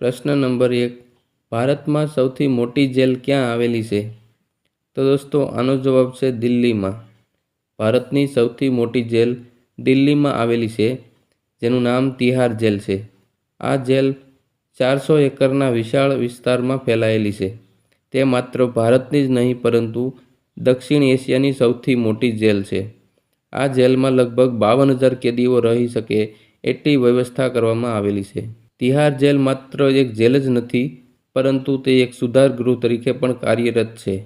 પ્રશ્ન નંબર એક, ભારતમાં સૌથી મોટી જેલ ક્યાં આવેલી છે? તો દોસ્તો, આનો જવાબ છે દિલ્હીમાં. ભારતની સૌથી મોટી જેલ દિલ્હીમાં આવેલી છે, જેનું નામ તિહાર જેલ છે. આ જેલ ચારસો એકરના વિશાળ વિસ્તારમાં ફેલાયેલી છે. તે માત્ર ભારતની જ નહીં, પરંતુ દક્ષિણ એશિયાની સૌથી મોટી જેલ છે. આ જેલમાં લગભગ બાવન હજાર કેદીઓ રહી શકે એટલી વ્યવસ્થા કરવામાં આવેલી છે. તિહાર જેલ માત્ર એક જેલ જ નથી, પરંતુ તે એક સુધાર ગૃહ તરીકે પણ કાર્યરત છે.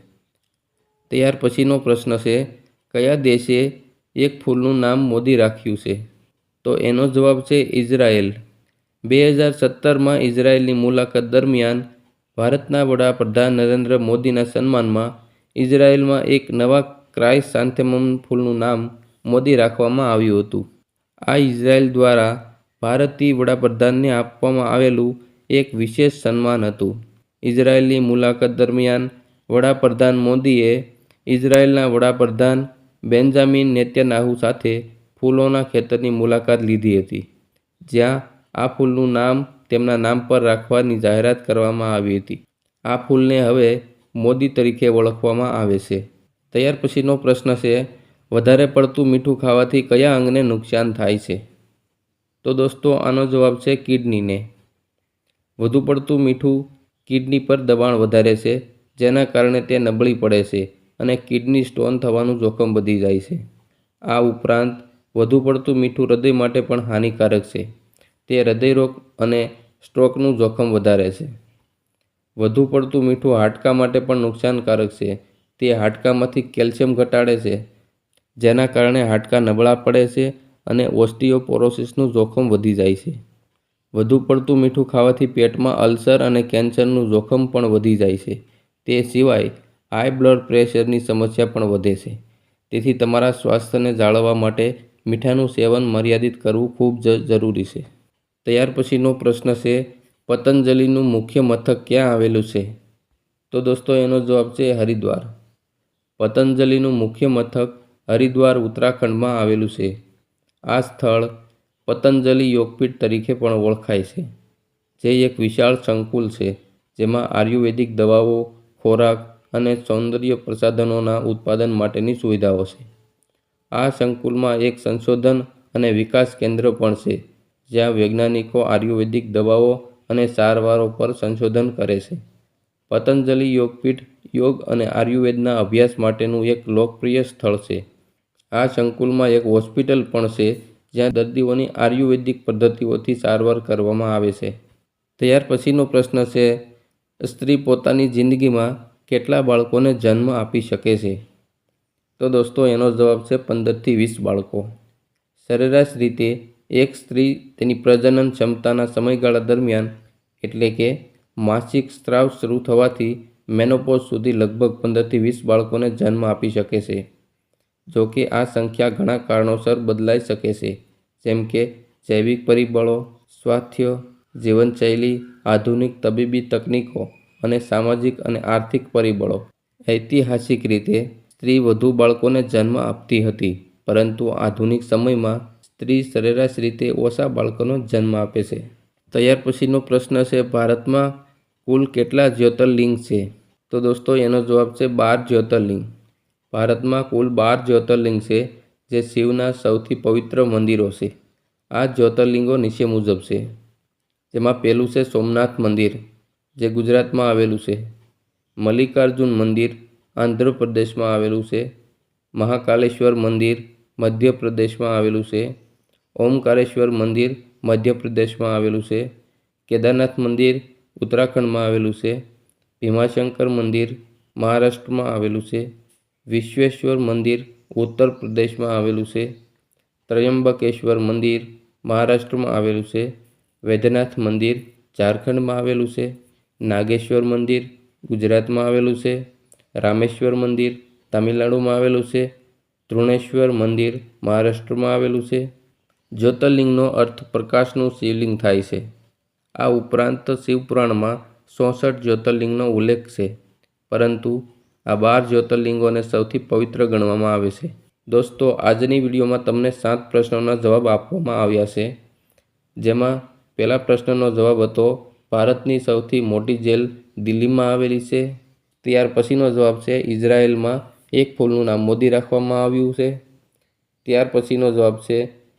ત્યાર પછીનો પ્રશ્ન છે, કયા દેશે એક ફૂલનું નામ મોદી રાખ્યું છે? તો એનો જવાબ છે ઇઝરાયેલ. બે હજાર સત્તરમાં ઇઝરાયેલની મુલાકાત દરમિયાન ભારતના વડાપ્રધાન નરેન્દ્ર મોદીના સન્માનમાં ઇઝરાયેલમાં એક નવા ક્રાઇસ સાંથેમમ ફૂલનું નામ મોદી રાખવામાં આવ્યું હતું. આ ઇઝરાયેલ દ્વારા ભારતીય વડાપ્રધાનને આપવામાં આવેલું એક વિશેષ સન્માન હતું. ઇઝરાયેલની મુલાકાત દરમિયાન વડાપ્રધાન મોદીએ ઇઝરાયેલના વડાપ્રધાન બેન્જામિન નેતન્યાહુ સાથે ફૂલોના ખેતરની મુલાકાત લીધી હતી, જ્યાં આ ફૂલનું નામ તેમના નામ પર રાખવાની જાહેરાત કરવામાં આવી હતી. આ ફૂલને હવે મોદી તરીકે ઓળખવામાં આવે છે. ત્યાર પછીનો પ્રશ્ન છે, વધારે પડતું મીઠું ખાવાથી કયા અંગને નુકસાન થાય છે? તો દોસ્તો, આનો જવાબ છે કિડનીને. વધુ પડતું મીઠું કિડની પર દબાણ વધારે છે, જેના કારણે તે નબળી પડે છે અને કિડની સ્ટોન થવાનું જોખમ વધી જાય છે. આ ઉપરાંત, વધુ પડતું મીઠું હૃદય માટે પણ હાનિકારક છે. તે હૃદયરોગ અને સ્ટ્રોકનું જોખમ વધારે છે. વધુ પડતું મીઠું હાડકાં માટે પણ નુકસાનકારક છે. તે હાડકામાંથી કેલ્શિયમ ઘટાડે છે, જેના કારણે હાડકાં નબળા પડે છે અને ઓસ્ટિયોપોરોસિસનું જોખમ વધી જાય છે. વધુ પડતું મીઠું ખાવાથી પેટમાં અલ્સર અને કેન્સરનું જોખમ પણ વધી જાય છે. તે સિવાય, હાઈ બ્લડ પ્રેશરની સમસ્યા પણ વધે છે. તેથી તમારા સ્વાસ્થ્યને જાળવવા માટે મીઠાનું સેવન મર્યાદિત કરવું ખૂબ જ જરૂરી છે. ત્યાર પછીનો પ્રશ્ન છે, પતંજલિનું મુખ્ય મથક ક્યાં આવેલું છે? તો દોસ્તો, એનો જવાબ છે હરિદ્વાર. પતંજલિનું મુખ્ય મથક હરિદ્વાર, ઉત્તરાખંડમાં આવેલું છે. આ સ્થળ પતંજલિ યોગપીઠ તરીકે પણ ઓળખાય છે, જે એક વિશાળ સંકુલ છે, જેમાં આયુર્વેદિક દવાઓ, ખોરાક અને સૌંદર્ય પ્રસાધનોના ઉત્પાદન માટેની સુવિધાઓ છે. આ સંકુલમાં એક સંશોધન અને વિકાસ કેન્દ્ર પણ છે, જ્યાં વૈજ્ઞાનિકો આયુર્વેદિક દવાઓ અને સારવારો પર સંશોધન કરે છે. પતંજલિ યોગપીઠ યોગ અને આયુર્વેદના અભ્યાસ માટેનું એક લોકપ્રિય સ્થળ છે. આ સંકુલમાં એક હોસ્પિટલ પણ છે, જ્યાં દર્દીઓની આયુર્વેદિક પદ્ધતિઓથી સારવાર કરવામાં આવે છે. ત્યાર પછીનો પ્રશ્ન છે, સ્ત્રી પોતાની જિંદગીમાં કેટલા બાળકોને જન્મ આપી શકે છે? તો દોસ્તો, એનો જવાબ છે પંદરથી વીસ બાળકો. સરેરાશ રીતે એક સ્ત્રી તેની પ્રજનન ક્ષમતાના સમયગાળા દરમિયાન, એટલે કે માસિક સ્ત્રાવ શરૂ થવાથી મેનોપોઝ સુધી લગભગ પંદરથી વીસ બાળકોને જન્મ આપી શકે છે. જો કે આ સંખ્યા ઘણા કારણોસર બદલાઈ શકે છે, જેમ કે જૈવિક પરિબળો, સ્વાસ્થ્ય, જીવનશૈલી, આધુનિક તબીબી તકનીકો અને સામાજિક અને આર્થિક પરિબળો. ઐતિહાસિક રીતે, સ્ત્રી વધુ બાળકોને જન્મ આપતી હતી, પરંતુ આધુનિક સમયમાં સ્ત્રી સરેરાશ રીતે ઓછા બાળકોનો જન્મ આપે છે. ત્યાર પછીનો પ્રશ્ન છે, ભારતમાં કુલ કેટલા જ્યોતિર્લિંગ છે? તો દોસ્તો, એનો જવાબ છે, બાર જ્યોતિર્લિંગ. ભારતમાં કુલ બાર જ્યોતિર્લિંગ છે, જે શિવના સૌથી પવિત્ર મંદિરો છે. આ જ્યોતિર્લિંગો નીચે મુજબ છે. જેમાં પહેલું છે સોમનાથ મંદિર, જે ગુજરાતમાં આવેલું છે. મલ્લિકાર્જુન મંદિર, આંધ્રપ્રદેશમાં આવેલું છે. મહાકાલેશ્વર મંદિર, મધ્યપ્રદેશમાં આવેલું છે. ઓમકારેશ્વર મંદિર, મધ્યપ્રદેશમાં આવેલું છે. કેદારનાથ મંદિર, ઉત્તરાખંડમાં આવેલું છે. ભીમાશંકર મંદિર, મહારાષ્ટ્રમાં આવેલું છે. વિશ્વેશ્વર મંદિર ઉત્તર પ્રદેશમાં આવેલું છે. ત્રયંબકેશ્વર મંદિર મહારાષ્ટ્રમાં આવેલું છે. વૈદ્યનાથ મંદિર ઝારખંડમાં આવેલું છે. નાગેશ્વર મંદિર ગુજરાતમાં આવેલું છે. રામેશ્વર મંદિર તામિલનાડુમાં આવેલું છે. તૃણેશ્વર મંદિર મહારાષ્ટ્રમાં આવેલું છે. જ્યોતિર્લિંગનો અર્થ પ્રકાશનું શિવલિંગ થાય છે. આ ઉપરાંત શિવપુરાણમાં ચોસઠ જ્યોતિર્લિંગનો ઉલ્લેખ છે. પરંતુ આ બાર જ્યોતિર્લિંગોને સૌથી પવિત્ર ગણવામાં આવે છે. દોસ્તો, આજની વિડીયોમાં તમને સાત પ્રશ્નોના જવાબ આપવામાં આવ્યા છે. જેમાં પહેલા પ્રશ્નનો જવાબ હતો, ભારતની સૌથી મોટી જેલ દિલ્હીમાં આવેલી છે? ત્યાર પછીનો જવાબ છે, ઇઝરાયેલમાં એક ફૂલનું નામ મોદી રાખવામાં આવ્યું છે. ત્યાર પછીનો જવાબ છે,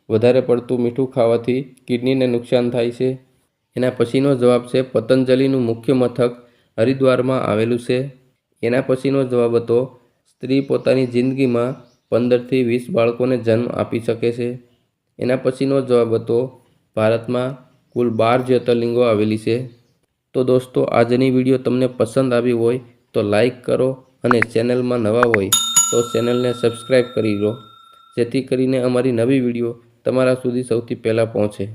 વધારે પડતું મીઠું ખાવાથી કિડનીને નુકસાન થાય છે. એના પછીનો જવાબ છે, પતંજલિનું મુખ્ય મથક હરિદ્વારમાં આવેલું છે. એના પછીનો જવાબ હતો, સ્ત્રી પોતાની જિંદગીમાં પંદરથી વીસ બાળકોને જન્મ આપી શકે છે. એના પછીનો જવાબ હતો, ભારતમાં કુલ બાર જ્યોતિર્લિંગો આવેલી છે. તો દોસ્તો, આજની વીડિયો તમને પસંદ આવી હોય તો લાઈક કરો અને ચેનલમાં નવા હોય તો ચેનલને સબસ્ક્રાઈબ કરી લો, જેથી કરીને અમારી નવી વીડિયો તમારા સુધી સૌથી પહેલાં પહોંચે.